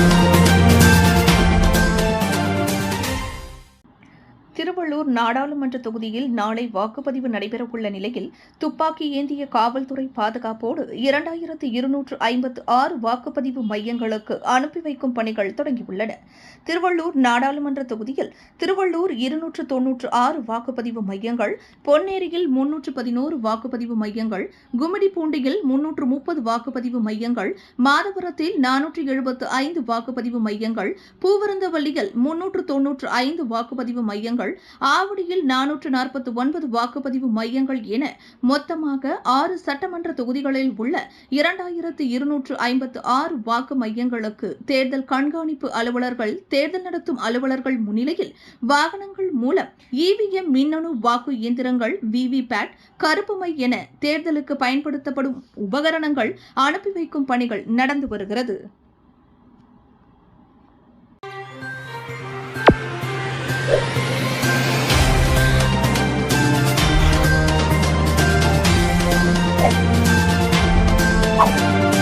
Thank you. Tiruvallur நாடாளுமன்ற தொகுதியில் நாளை வாக்குப்பதிவு நடைபெறவுள்ள நிலையில் துப்பாக்கி ஏந்திய காவல்துறை பாதுகாப்போடு இரண்டாயிரத்து இருநூற்று ஐம்பத்து ஆறு வாக்குப்பதிவு மையங்களுக்கு அனுப்பி வைக்கும் பணிகள் தொடங்கியுள்ளன. திருவள்ளூர் நாடாளுமன்ற தொகுதியில் திருவள்ளூர் இருநூற்று தொன்னூற்று ஆறு வாக்குப்பதிவு மையங்கள் பொன்னேரியில் முன்னூற்று பதினோரு வாக்குப்பதிவு மையங்கள் கும்மிடிப்பூண்டியில் முன்னூற்று முப்பது வாக்குப்பதிவு மையங்கள் மாதபுரத்தில் நானூற்று எழுபத்து ஐந்து வாக்குப்பதிவு மையங்கள் பூவிருந்தவல்லியில் முன்னூற்று தொன்னூற்று ஐந்து வாக்குப்பதிவு மையங்கள் ஆவடியில் நானூற்று நாற்பத்தி ஒன்பது வாக்குப்பதிவு மையங்கள் என மொத்தமாக ஆறு சட்டமன்ற தொகுதிகளில் உள்ள இரண்டாயிரத்து இருநூற்று ஐம்பத்து ஆறு வாக்கு மையங்களுக்கு தேர்தல் கண்காணிப்பு அலுவலர்கள் தேர்தல் நடத்தும் அலுவலர்கள் முன்னிலையில் வாகனங்கள் மூலம் இவிஎம் மின்னணு வாக்கு இயந்திரங்கள் விவிபேட் கருப்பு மை என தேர்தலுக்கு பயன்படுத்தப்படும் உபகரணங்கள் அனுப்பி வைக்கும் பணிகள் நடந்து வருகிறது Thank you. Oh.